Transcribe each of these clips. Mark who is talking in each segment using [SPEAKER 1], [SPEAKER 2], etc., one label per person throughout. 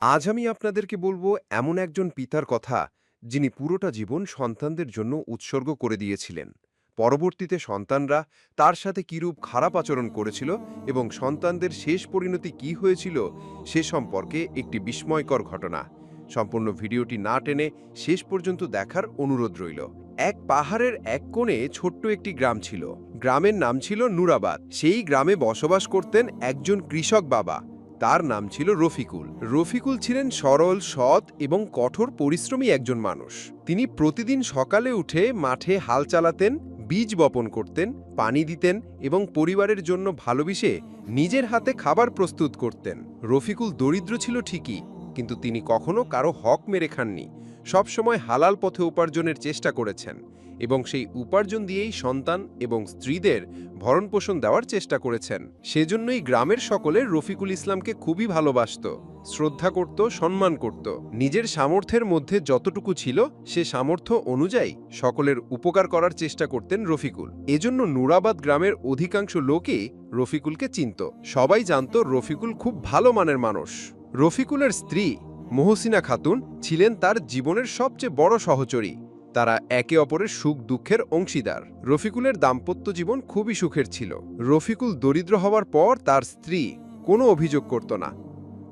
[SPEAKER 1] আজ আমি আপনাদেরকে বলব এমন একজন পিতার কথা যিনি পুরোটা জীবন সন্তানদের জন্য উৎসর্গ করে দিয়েছিলেন। পরবর্তীতে সন্তানরা তার সাথে কিরূপ খারাপ আচরণ করেছিল এবং সন্তানদের শেষ পরিণতি কি হয়েছিল সে সম্পর্কে একটি বিস্ময়কর ঘটনা। সম্পূর্ণ ভিডিওটি না টেনে শেষ পর্যন্ত দেখার অনুরোধ রইল। এক পাহাড়ের এক কোণে ছোট্ট একটি গ্রাম ছিল। গ্রামের নাম ছিল নুরাবাদ। সেই গ্রামে বসবাস করতেন একজন কৃষক বাবা। তার নাম ছিল রফিকুল। রফিকুল ছিলেন সরল, সৎ এবং কঠোর পরিশ্রমী একজন মানুষ। তিনি প্রতিদিন সকালে উঠে মাঠে হাল চালাতেন, বীজ বপন করতেন, পানি দিতেন এবং পরিবারের জন্য ভালোবেসে নিজের হাতে খাবার প্রস্তুত করতেন। রফিকুল দরিদ্র ছিল ঠিকই, কিন্তু তিনি কখনো কারও হক মেরে খাননি। সবসময় হালাল পথে উপার্জনের চেষ্টা করেছেন। এবং সেই উপার্জন দিয়েই সন্তান এবং স্ত্রীদের ভরণপোষণ দেওয়ার চেষ্টা করেছেন। সেজন্যই গ্রামের সকলে রফিকুল ইসলামকে খুবই ভালোবাসত, শ্রদ্ধা করত, সম্মান করত। নিজের সামর্থ্যের মধ্যে যতটুকু ছিল, সে সামর্থ্য অনুযায়ী সকলের উপকার করার চেষ্টা করতেন রফিকুল। এজন্য নুরাবাদ গ্রামের অধিকাংশ লোকই রফিকুলকে চিনত। সবাই জানত রফিকুল খুব ভালো মানের মানুষ। রফিকুলের স্ত্রী মহসিনা খাতুন ছিলেন তার জীবনের সবচেয়ে বড় সহচরী। তারা একে অপরের সুখ দুঃখের অংশীদার। রফিকুলের দাম্পত্য জীবন খুবই সুখের ছিল। রফিকুল দরিদ্র হওয়ার পর তার স্ত্রী কোনো অভিযোগ করত না।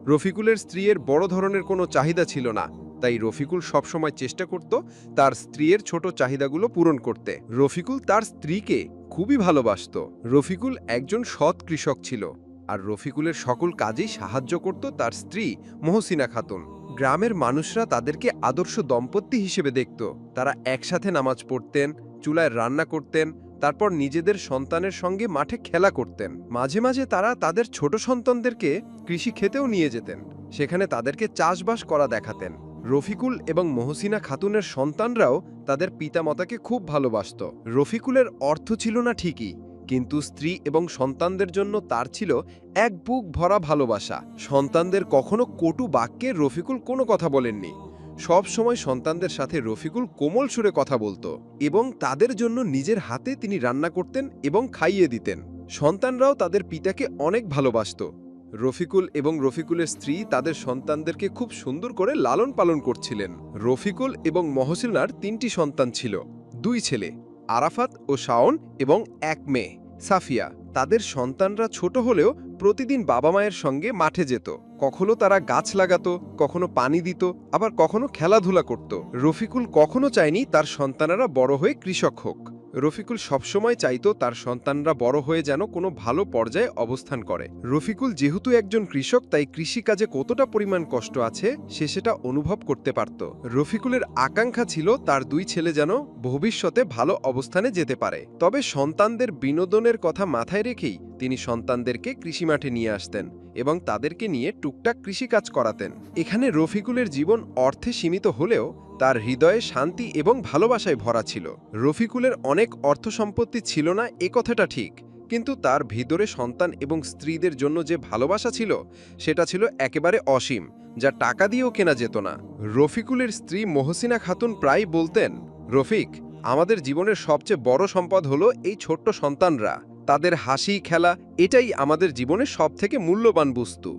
[SPEAKER 1] রফিকুলের স্ত্রীর বড় ধরনের কোনো চাহিদা ছিল না, তাই রফিকুল সবসময় চেষ্টা করত তার স্ত্রীর ছোট চাহিদাগুলো পূরণ করতে। রফিকুল তার স্ত্রীকে খুবই ভালোবাসত। রফিকুল একজন সৎ কৃষক ছিল। আর রফিকুলের সকল কাজেই সাহায্য করত তার স্ত্রী মহসিনা খাতুন। গ্রামের মানুষরা তাদেরকে আদর্শ দম্পতি হিসেবে দেখত। তারা একসাথে নামাজ পড়তেন, চুলায় রান্না করতেন, তারপর নিজেদের সন্তানের সঙ্গে মাঠে খেলা করতেন। মাঝে মাঝে তারা তাদের ছোট সন্তানদেরকে কৃষি খেতেও নিয়ে যেতেন। সেখানে তাদেরকে চাষবাস করা দেখাতেন। রফিকুল এবং মহসিনা খাতুনের সন্তানরাও তাদের পিতামাতাকে খুব ভালোবাসত। রফিকুলের অর্থ ছিল না ঠিকই। কিন্তু স্ত্রী এবং সন্তানদের জন্য তার ছিল এক বুক ভরা ভালোবাসা। সন্তানদের কখনো কটু বাক্যে রফিকুল কোনো কথা বলেননি। সব সময় সন্তানদের সাথে রফিকুল কোমল সুরে কথা বলতো এবং তাদের জন্য নিজের হাতে তিনি রান্না করতেন এবং খাইয়ে দিতেন। সন্তানরাও তাদের পিতাকে অনেক ভালোবাসত। রফিকুল এবং রফিকুলের স্ত্রী তাদের সন্তানদেরকে খুব সুন্দর করে লালন পালন করছিলেন। রফিকুল এবং মহসিনার তিনটি সন্তান ছিল, দুই ছেলে। আরাফাত ও শাওন এবং এক মেয়ে, সাফিয়া। তাদের সন্তানরা ছোট হলেও প্রতিদিন বাবা মায়ের সঙ্গে মাঠে যেত। কখনো তারা গাছ লাগাতো, কখনো পানি দিত, আবার কখনো খেলাধুলা করত। রফিকুল কখনো চায়নি তার সন্তানেরা বড় হয়ে কৃষক হোক। রফিকুল সবসময় চাইত তার সন্তানরা বড় হয়ে যেন কোনো ভালো পর্যায়ে অবস্থান করে। রফিকুল যেহেতু একজন কৃষক, তাই কৃষিকাজে কতটা পরিমাণ কষ্ট আছে, সে সেটা অনুভব করতে পারত। রফিকুলের আকাঙ্ক্ষা ছিল তার দুই ছেলে যেন ভবিষ্যতে ভালো অবস্থানে যেতে পারে। তবে সন্তানদের বিনোদনের কথা মাথায় রেখেই তিনি সন্তানদেরকে কৃষি মাঠে নিয়ে আসতেন এবং তাদেরকে নিয়ে টুকটাক কৃষিকাজ করাতেন। এখানে রফিকুলের জীবন অর্থে সীমিত হলেও তার হৃদয়ে শান্তি এবং ভালোবাসায় ভরা ছিল। রফিকুলের অনেক অর্থ সম্পত্তি ছিল না, এ কথাটা ঠিক। কিন্তু তার ভিতরে সন্তান এবং স্ত্রীদের জন্য যে ভালোবাসা ছিল, সেটা ছিল একেবারে অসীম, যা টাকা দিয়েও কেনা যেত না। রফিকুলের স্ত্রী মহসিনা খাতুন প্রায় বলতেন, রফিক, আমাদের জীবনের সবচেয়ে বড় সম্পদ হলো এই ছোট্ট সন্তানরা। তাদের হাসি, খেলা, এটাই আমাদের জীবনের সবথেকে মূল্যবান বস্তু।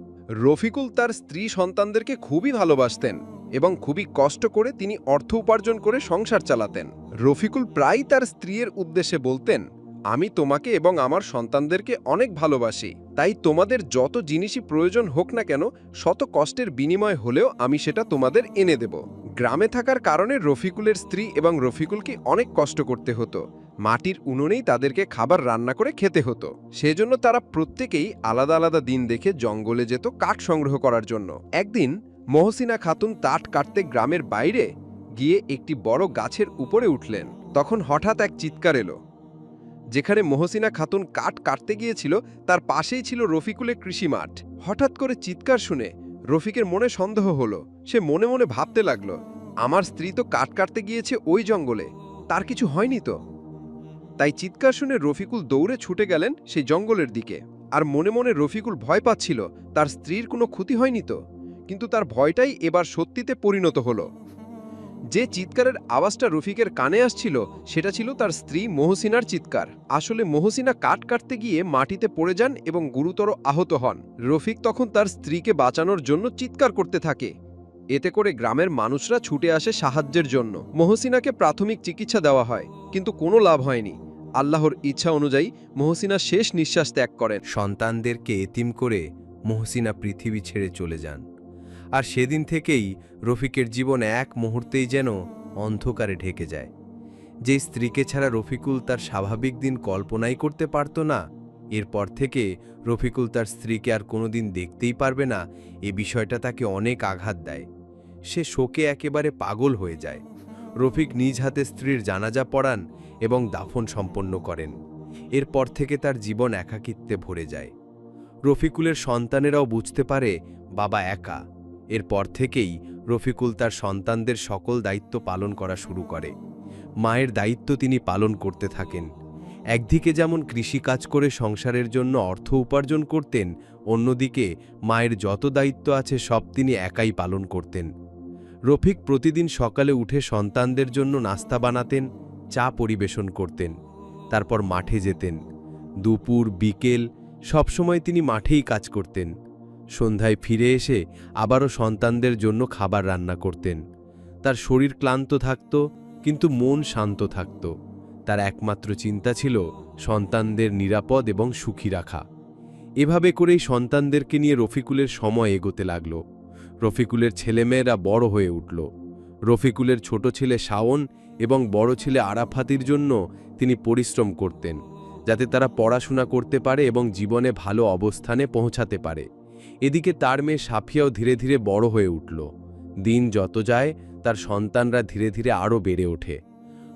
[SPEAKER 1] রফিকুল তার স্ত্রী সন্তানদেরকে খুবই ভালোবাসতেন এবং খুবই কষ্ট করে তিনি অর্থ উপার্জন করে সংসার চালাতেন। রফিকুল প্রায়ই তার স্ত্রীর উদ্দেশ্যে বলতেন, আমি তোমাকে এবং আমার সন্তানদেরকে অনেক ভালোবাসি। তাই তোমাদের যত জিনিসই প্রয়োজন হোক না কেন, শত কষ্টের বিনিময় হলেও আমি সেটা তোমাদের এনে দেব। গ্রামে থাকার কারণে রফিকুলের স্ত্রী এবং রফিকুলকে অনেক কষ্ট করতে হতো। মাটির উনুনেই তাদেরকে খাবার রান্না করে খেতে হতো। সেজন্য তারা প্রত্যেকেই আলাদা আলাদা দিন দেখে জঙ্গলে যেত কাঠ সংগ্রহ করার জন্য। একদিন মহসিনা খাতুন তাট কাটতে গ্রামের বাইরে গিয়ে একটি বড় গাছের উপরে উঠলেন। তখন হঠাৎ এক চিৎকার এলো। যেখানে মহসিনা খাতুন কাঠ কাটতে গিয়েছিল, তার পাশেই ছিল রফিকুলের কৃষি মাঠ হঠাৎ করে চিৎকার শুনে রফিকের মনে সন্দেহ হলো। সে মনে মনে ভাবতে লাগল, আমার স্ত্রী তো কাঠ কাটতে গিয়েছে ওই জঙ্গলে, তার কিছু হয়নি তো? তাই চিৎকার শুনে রফিকুল দৌড়ে ছুটে গেলেন সেই জঙ্গলের দিকে। আর মনে মনে রফিকুল ভয় পাচ্ছিল, তার স্ত্রীর কোনো ক্ষতি হয়নি তো? কিন্তু তার ভয়টাই এবার সত্যিতে পরিণত হলো। যে চিৎকারের আওয়াজটা রফিকের কানে আসছিল, সেটা ছিল তার স্ত্রী মহসিনার চিৎকার। আসলে মহসিনা কাঠ কাটতে গিয়ে মাটিতে পড়ে যান এবং গুরুতর আহত হন। রফিক তখন তার স্ত্রীকে বাঁচানোর জন্য চিৎকার করতে থাকে। এতে করে গ্রামের মানুষরা ছুটে আসে সাহায্যের জন্য। মহসিনাকে প্রাথমিক চিকিৎসা দেওয়া হয়, কিন্তু কোনো লাভ হয়নি। আল্লাহর ইচ্ছা অনুযায়ী মহসিনা শেষ নিঃশ্বাস ত্যাগ করেন।
[SPEAKER 2] সন্তানদেরকে এতিম করে মহসিনা পৃথিবী ছেড়ে চলে যান। আর সেদিন থেকেই রফিকের জীবন এক মুহূর্তেই যেন অন্ধকারে ঢেকে যায়। যে স্ত্রীকে ছাড়া রফিকুল তার স্বাভাবিক দিন কল্পনাই করতে পারত না, এরপর থেকে রফিকুল তার স্ত্রীকে আর কোনোদিন দেখতেই পারবে না, এ বিষয়টা তাকে অনেক আঘাত দেয়। সে শোকে একেবারে পাগল হয়ে যায়। রফিক নিজ হাতে স্ত্রীর জানাজা পড়ান এবং দাফন সম্পন্ন করেন। এরপর থেকে তার জীবন একাকিত্বে ভরে যায়। রফিকুলের সন্তানেরাও বুঝতে পারে, বাবা একা। এরপর থেকেই রফিকুল তার সন্তানদের সকল দায়িত্ব পালন করা শুরু করে। মায়ের দায়িত্ব তিনি পালন করতে থাকেন। একদিকে যেমন কৃষিকাজ করে সংসারের জন্য অর্থ উপার্জন করতেন, অন্যদিকে মায়ের যত দায়িত্ব আছে সব তিনি একাই পালন করতেন। রফিক প্রতিদিন সকালে উঠে সন্তানদের জন্য নাস্তা বানাতেন চা পরিবেশন করতেন, তারপর মাঠে যেতেন। দুপুর, বিকেল, সবসময় তিনি মাঠেই কাজ করতেন। সন্ধ্যায় ফিরে এসে আবারও সন্তানদের জন্য খাবার রান্না করতেন। তার শরীর ক্লান্ত থাকত, কিন্তু মন শান্ত থাকত। তার একমাত্র চিন্তা ছিল সন্তানদের নিরাপদ এবং সুখী রাখা। এভাবে করেই সন্তানদেরকে নিয়ে রফিকুলের সময় এগোতে লাগল। রফিকুলের ছেলেমেয়েরা বড় হয়ে উঠল। রফিকুলের ছোট ছেলে শাওন এবং বড় ছেলে আরাফাতির জন্য তিনি পরিশ্রম করতেন, যাতে তারা পড়াশোনা করতে পারে এবং জীবনে ভালো অবস্থানে পৌঁছাতে পারে। এদিকে তার মেয়ে সাফিয়াও ধীরে ধীরে বড় হয়ে উঠল। দিন যত যায়, তার সন্তানরা ধীরে ধীরে আরও বেড়ে ওঠে।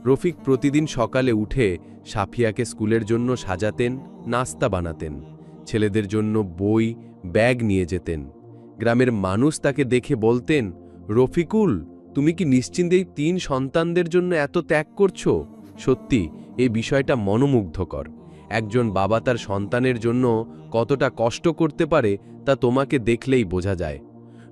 [SPEAKER 2] রফিক প্রতিদিন সকালে উঠে সাফিয়াকে স্কুলের জন্য সাজাতেন, নাস্তা বানাতেন, ছেলেদের জন্য বই, ব্যাগ নিয়ে যেতেন। গ্রামের মানুষ তাকে দেখে বলতেন, রফিকুল তুমি কি নিশ্চিন্তেই তিন সন্তানদের জন্য এত ত্যাগ করছ? সত্যি, এই বিষয়টা মনোমুগ্ধকর। একজন বাবা তার সন্তানের জন্য কতটা কষ্ট করতে পারে তা তোমাকে দেখলেই বোঝা যায়।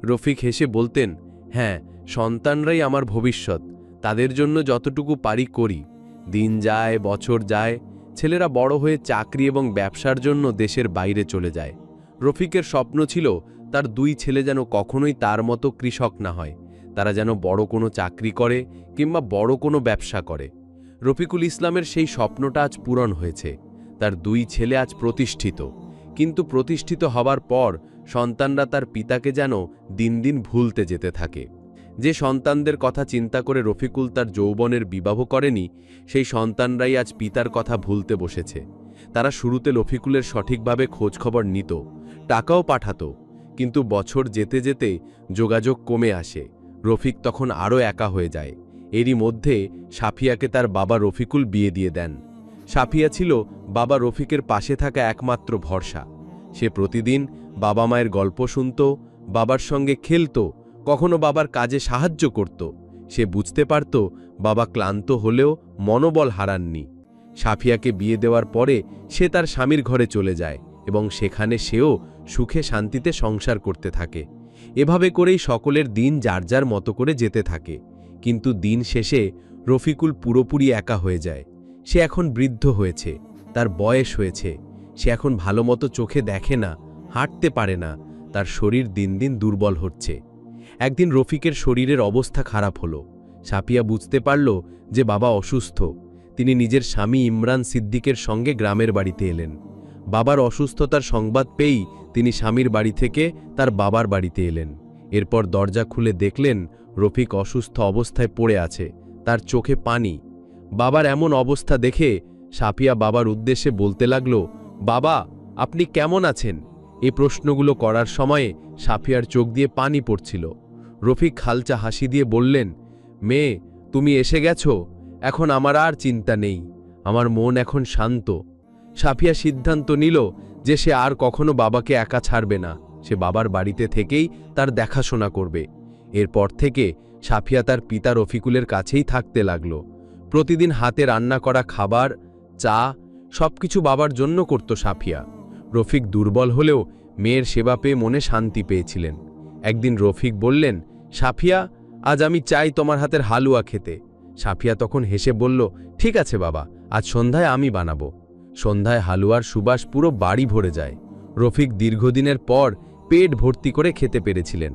[SPEAKER 2] রফিক হেসে বলতেন হ্যাঁ সন্তানরাই আমার ভবিষ্যৎ। তাদের জন্য যতটুকু পারি করি। দিন যায়, বছর যায়। ছেলেরা বড় হয়ে চাকরি এবং ব্যবসার জন্য দেশের বাইরে চলে যায়। রফিকের স্বপ্ন ছিল তার দুই ছেলে যেন কখনোই তার মতো কৃষক না হয়। তারা যেন বড় কোনো চাকরি করে কিংবা বড় কোনো ব্যবসা করে। রফিকুল ইসলামের সেই স্বপ্নটা আজ পূরণ হয়েছে। তার দুই ছেলে আজ প্রতিষ্ঠিত। কিন্তু প্রতিষ্ঠিত হবার পর সন্তানরা তার পিতাকে যেন দিন দিন ভুলতে যেতে থাকে। যে সন্তানদের কথা চিন্তা করে রফিকুল তার যৌবনের বিবাহ করেনি, সেই সন্তানরাই আজ পিতার কথা ভুলতে বসেছে। তারা শুরুতে রফিকুলের সঠিকভাবে খোঁজখবর নিত, টাকাও পাঠাতো, কিন্তু বছর যেতে যেতে যোগাযোগ কমে আসে। রফিক তখন আরও একা হয়ে যায়। এরই মধ্যে সাফিয়াকে তার বাবা রফিকুল বিয়ে দিয়ে দেন। সাফিয়া ছিল বাবা রফিকের পাশে থাকা একমাত্র ভরসা। সে প্রতিদিন বাবা মায়ের গল্প শুনত, বাবার সঙ্গে খেলত, কখনো বাবার কাজে সাহায্য করত। সে বুঝতে পারত বাবা ক্লান্ত হলেও মনোবল হারাননি। সাফিয়াকে বিয়ে দেওয়ার পরে সে তার স্বামীর ঘরে চলে যায় এবং সেখানে সেও সুখে শান্তিতে সংসার করতে থাকে। এভাবে করেই সকলের দিন যার যার মতো করে যেতে থাকে। কিন্তু দিন শেষে রফিকুল পুরোপুরি একা হয়ে যায়। সে এখন বৃদ্ধ হয়েছে, তার বয়স হয়েছে। সে এখন ভালো মতো চোখে দেখে না, হাঁটতে পারে না, তার শরীর দিন দিন দুর্বল হচ্ছে। একদিন রফিকের শরীরের অবস্থা খারাপ হলো। সাপিয়া বুঝতে পারল যে বাবা অসুস্থ। তিনি নিজের স্বামী ইমরান সিদ্দিকের সঙ্গে গ্রামের বাড়িতে এলেন। বাবার অসুস্থতার সংবাদ পেয়েই তিনি স্বামীর বাড়ি থেকে তার বাবার বাড়িতে এলেন। এরপর দরজা খুলে দেখলেন রফিক অসুস্থ অবস্থায় পড়ে আছে, তার চোখে পানি। বাবার এমন অবস্থা দেখে সাপিয়া বাবার উদ্দেশ্যে বলতে লাগল, বাবা, আপনি কেমন আছেন? এই প্রশ্নগুলো করার সময়ে সাফিয়ার চোখ দিয়ে পানি পড়ছিল। রফিক খালচা হাসি দিয়ে বললেন, মেয়ে, তুমি এসে গেছো? এখন আমার আর চিন্তা নেই। আমার মন এখন শান্ত। সাফিয়া সিদ্ধান্ত নিল যে সে আর কখনো বাবাকে একা ছাড়বে না, সে বাবার বাড়িতে থেকেই তার দেখাশোনা করবে। এরপর থেকে সাফিয়া তার পিতা রফিকুলের কাছেই থাকতে লাগল। প্রতিদিন হাতে রান্না করা খাবার, চা, সবকিছু বাবার জন্য করত সাফিয়া। রফিক দুর্বল হলেও মেয়ের সেবা পেয়ে মনে শান্তি পেয়েছিলেন। একদিন রফিক বললেন, সাফিয়া, আজ আমি চাই তোমার হাতের হালুয়া খেতে। সাফিয়া তখন হেসে বলল, ঠিক আছে বাবা, আজ সন্ধ্যায় আমি বানাবো। সন্ধ্যায় হালুয়ার সুবাস পুরো বাড়ি ভরে যায়। রফিক দীর্ঘদিনের পর পেট ভর্তি করে খেতে পেরেছিলেন।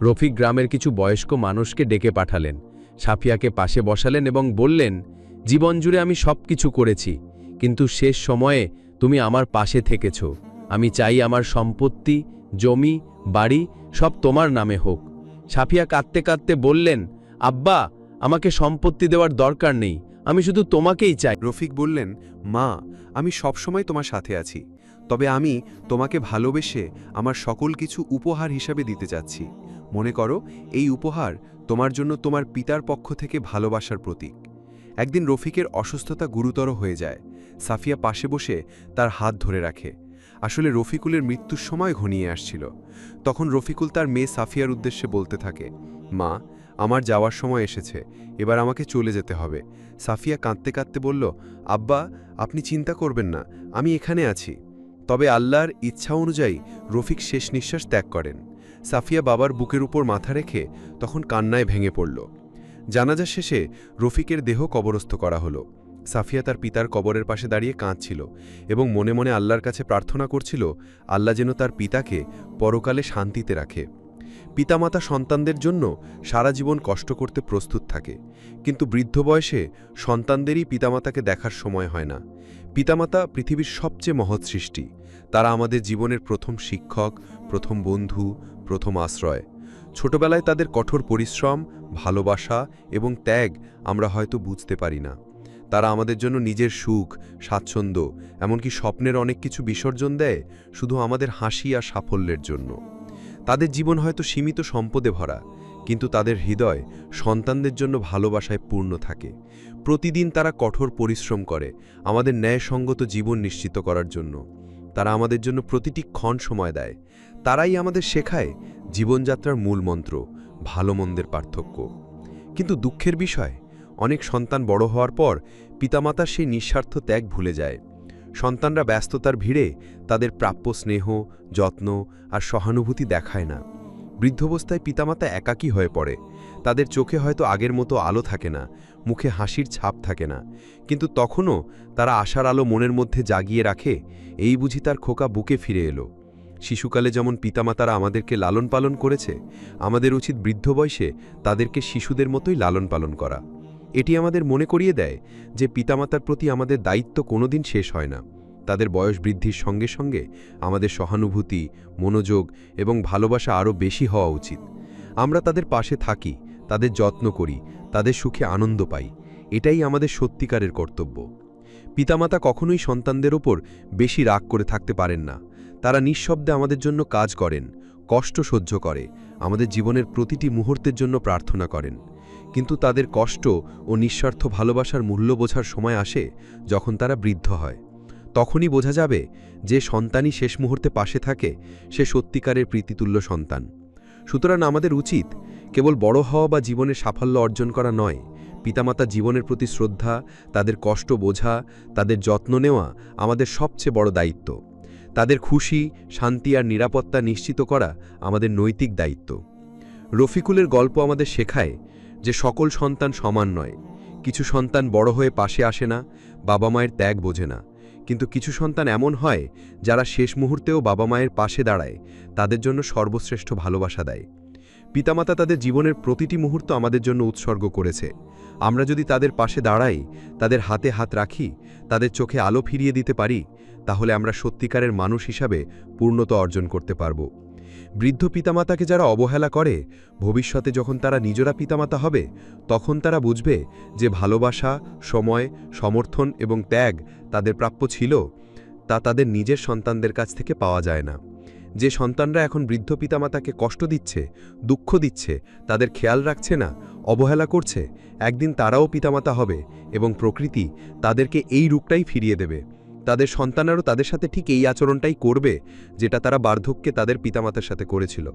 [SPEAKER 2] রফিক গ্রামের কিছু বয়স্ক মানুষকে ডেকে পাঠালেন। সাফিয়াকে পাশে বসালেন এবং বললেন, জীবন জুড়ে আমি সব কিছু করেছি, কিন্তু শেষ সময়ে তুমি আমার পাশে থেকেছ। আমি চাই আমার সম্পত্তি, জমি, বাড়ি সব তোমার নামে হোক। সাফিয়া কাঁদতে কাঁদতে বললেন, আব্বা, আমাকে সম্পত্তি দেওয়ার দরকার নেই। আমি শুধু তোমাকেই চাই।
[SPEAKER 1] রফিক বললেন, মা, আমি সবসময় তোমার সাথে আছি। তবে আমি তোমাকে ভালোবেসে আমার সকল কিছু উপহার হিসাবে দিতে চাচ্ছি মনে করো, এই উপহার তোমার জন্য তোমার পিতার পক্ষ থেকে ভালোবাসার প্রতীক। একদিন রফিকের অসুস্থতা গুরুতর হয়ে যায়। সাফিয়া পাশে বসে তার হাত ধরে রাখে। আসলে রফিকুলের মৃত্যুর সময় ঘনিয়ে আসছিল। তখন রফিকুল তার মেয়ে সাফিয়ার উদ্দেশ্যে বলতে থাকে, মা আমার যাওয়ার সময় এসেছে, এবার আমাকে চলে যেতে হবে। সাফিয়া কাঁদতে কাঁদতে বলল, আব্বা, আপনি চিন্তা করবেন না, আমি এখানে আছি। তবে আল্লাহর ইচ্ছা অনুযায়ী রফিক শেষ নিঃশ্বাস ত্যাগ করেন। সাফিয়া বাবার বুকের উপর মাথা রেখে তখন কান্নায় ভেঙে পড়ল। জানাজা শেষে রফিকের দেহ কবরস্থ করা হলো। সাফিয়া তার পিতার কবরের পাশে দাঁড়িয়ে কাঁদছিল এবং মনে মনে আল্লাহর কাছে প্রার্থনা করছিল, আল্লাহ যেন তার পিতাকে পরকালে শান্তিতে রাখে। পিতামাতা সন্তানদের জন্য সারা জীবন কষ্ট করতে প্রস্তুত থাকে। কিন্তু বৃদ্ধ বয়সে সন্তানদেরই পিতামাতাকে দেখার সময় হয় না। পিতামাতা পৃথিবীর সবচেয়ে মহৎ সৃষ্টি। তারা আমাদের জীবনের প্রথম শিক্ষক, প্রথম বন্ধু, প্রথম আশ্রয়। ছোটবেলায় তাদের কঠোর পরিশ্রম, ভালোবাসা এবং ত্যাগ আমরা হয়তো বুঝতে পারি না। তারা আমাদের জন্য নিজের সুখ, স্বাচ্ছন্দ্য, এমনকি স্বপ্নের অনেক কিছু বিসর্জন দেয় শুধু আমাদের হাসি আর সাফল্যের জন্য। তাদের জীবন হয়তো সীমিত সম্পদে ভরা, কিন্তু তাদের হৃদয় সন্তানদের জন্য ভালোবাসায় পূর্ণ থাকে। প্রতিদিন তারা কঠোর পরিশ্রম করে আমাদের ন্যায়সঙ্গত জীবন নিশ্চিত করার জন্য। তারা আমাদের জন্য প্রতিটি ক্ষণ সময় দেয়। তারাই আমাদের শেখায় জীবনযাত্রার মূল মন্ত্র, ভালো মন্দের পার্থক্য। কিন্তু দুঃখের বিষয়, অনেক সন্তান বড় হওয়ার পর পিতামাতার সেই নিঃস্বার্থ ত্যাগ ভুলে যায়। সন্তানরা ব্যস্ততার ভিড়ে তাদের প্রাপ্য স্নেহ, যত্ন আর সহানুভূতি দেখায় না। বৃদ্ধবস্থায় পিতামাতা একাকী হয়ে পড়ে। তাদের চোখে হয়তো আগের মতো আলো থাকে না, মুখে হাসির ছাপ থাকে না। কিন্তু তখনও তারা আশার আলো মনের মধ্যে জাগিয়ে রাখে, এই বুঝি তার খোকা বুকে ফিরে এলো। শিশুকালে যেমন পিতামাতারা আমাদেরকে লালন পালন করেছে, আমাদের উচিত বৃদ্ধ বয়সে তাদেরকে শিশুদের মতোই লালন পালন করা। এটি আমাদের মনে করিয়ে দেয় যে পিতামাতার প্রতি আমাদের দায়িত্ব কোনোদিন শেষ হয় না। তাদের বয়স বৃদ্ধির সঙ্গে সঙ্গে আমাদের সহানুভূতি, মনোযোগ এবং ভালোবাসা আরও বেশি হওয়া উচিত। আমরা তাদের পাশে থাকি, তাদের যত্ন করি, তাদের সুখে আনন্দ পাই। এটাই আমাদের সত্যিকারের কর্তব্য। পিতামাতা কখনোই সন্তানদের ওপর বেশি রাগ করে থাকতে পারেন না। তারা নিঃশব্দে আমাদের জন্য কাজ করেন, কষ্ট সহ্য করে, আমাদের জীবনের প্রতিটি মুহূর্তের জন্য প্রার্থনা করেন। কিন্তু তাদের কষ্ট ও নিঃস্বার্থ ভালোবাসার মূল্য বোঝার সময় আসে যখন তারা বৃদ্ধ হয়। তখনই বোঝা যাবে যে সন্তানই শেষ মুহূর্তে পাশে থাকে, সে সত্যিকারের প্রীতিতুল্য সন্তান। সুতরাং আমাদের উচিত কেবল বড় হওয়া বা জীবনের সাফল্য অর্জন করা নয়, পিতামাতা জীবনের প্রতি শ্রদ্ধা, তাদের কষ্ট বোঝা, তাদের যত্ন নেওয়া আমাদের সবচেয়ে বড় দায়িত্ব। তাদের খুশি, শান্তি আর নিরাপত্তা নিশ্চিত করা আমাদের নৈতিক দায়িত্ব। রফিকুলের গল্প আমাদের শেখায় যে সকল সন্তান সমান নয়। কিছু সন্তান বড় হয়ে পাশে আসে না, বাবা মায়ের ত্যাগ বোঝে না। কিন্তু কিছু সন্তান এমন হয়, যারা শেষ মুহূর্তেও বাবা মায়ের পাশে দাঁড়ায়, তাদের জন্য সর্বশ্রেষ্ঠ ভালোবাসা দেয়। পিতামাতা তাদের জীবনের প্রতিটি মুহূর্ত আমাদের জন্য উৎসর্গ করেছে। আমরা যদি তাদের পাশে দাঁড়াই, তাদের হাতে হাত রাখি, তাদের চোখে আলো ফিরিয়ে দিতে পারি, তাহলে আমরা সত্যিকারের মানুষ হিসাবে পূর্ণতা অর্জন করতে পারব। বৃদ্ধ পিতামাতাকে যারা অবহেলা করে, ভবিষ্যতে যখন তারা নিজেরা পিতামাতা হবে, তখন তারা বুঝবে যে ভালোবাসা, সময়, সমর্থন এবং ত্যাগ তাদের প্রাপ্য ছিল, তা তাদের নিজের সন্তানদের কাছ থেকে পাওয়া যায় না। যে সন্তানরা এখন বৃদ্ধ পিতামাতাকে কষ্ট দিচ্ছে, দুঃখ দিচ্ছে, তাদের খেয়াল রাখছে না, অবহেলা করছে, একদিন তারাও পিতামাতা হবে এবং প্রকৃতি তাদেরকে এই রূপটাই ফিরিয়ে দেবে। তাদের সন্তানেরও তাদের সাথে ঠিক এই আচরণটাই করবে যেটা তারা বার্ধক্যে তাদের পিতামাতার সাথে করেছিল।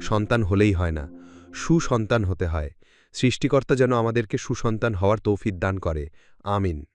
[SPEAKER 1] সন্তান হলেই হয় না, সুসন্তান হতে হয়। সৃষ্টিকর্তা যেন আমাদেরকে সুসন্তান হওয়ার তৌফিক দান করে। আমিন।